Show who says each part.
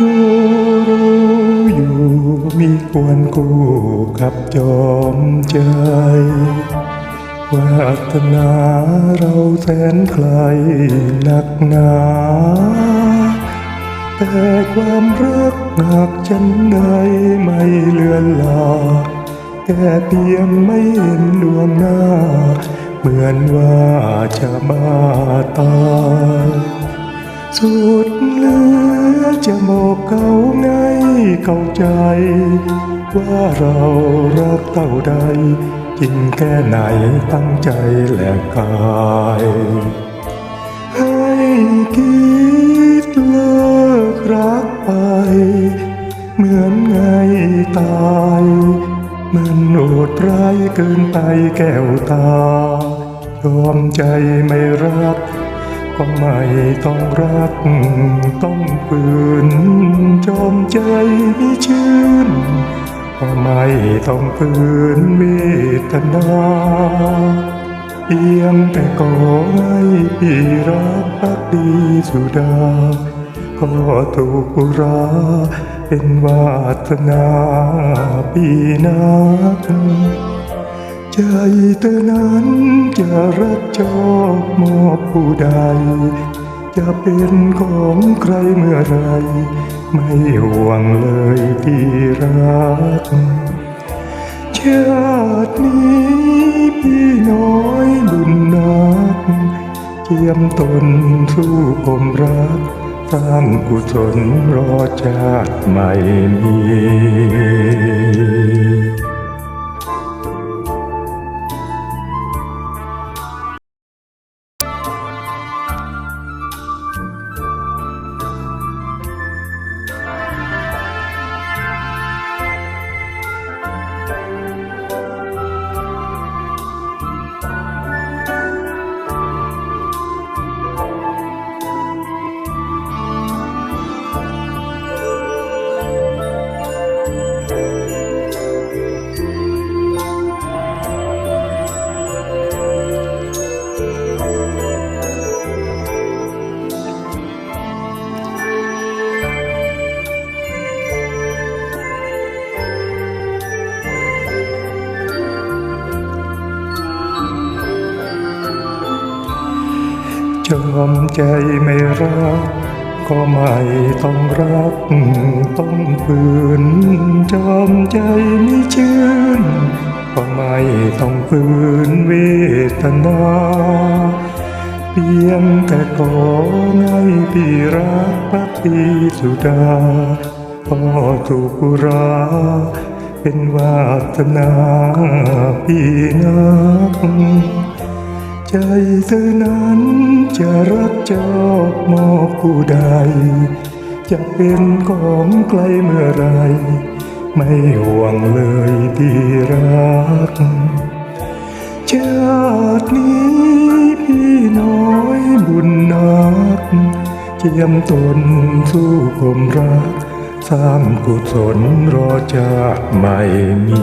Speaker 1: ดูดูอยู่มีควรคู่กับจอมใจวาสนาเราแสนไกลหนักหนาแต่ความรักหากฉันใดไม่เลือนลาแค่เพียงไม่เห็นดวงหน้า เหมือนว่าจะมาตายสุดลือ จะบอกเขาไงเข้าใจ ว่าเรารักเท่าใดจริงแค่ไหนตั้งใจและกายให้คิดเลิกรักไป เหมือนไงตาย มันโอดร้ายเกินไปแก้วตายอมใจไม่รัก ก็ไม่ต้องรัก ต้องฝืนจอมใจไม่ชื่นก็ไม่ต้องฝืนเวทนาเพียงแต่ขอให้พี่รักพักดีสุดาก็ถูกบุราเป็นวาสนาพี่นัก ใจเธอนั้นจะรักชอบมอบผู้ใด จะเป็นของใครเมื่อไร ไม่ห่วงเลยที่รัก ชาตินี้พี่น้อยบุญนักเจียมตนสู้ผมรัก สร้างกุศลรอชาติใหม่มี จอมใจไม่รัก ก็ไม่ต้องรัก ต้องฝืนจอมใจไม่ชื่น ก็ไม่ต้องฝืนเวทนาเพียงแต่ขอให้พี่รักพักดีสุดาพอถูกบุราเป็นวาสนาพี่นัก ใจเธอนั้นจะรักจอบมอบผู้ใด จะเป็นของใครเมื่อไร ไม่ห่วงเลยที่รัก ชาตินี้พี่น้อยบุญนักเจียมตนสู้ผมรัก สร้างกุศลรอชาติไม่มี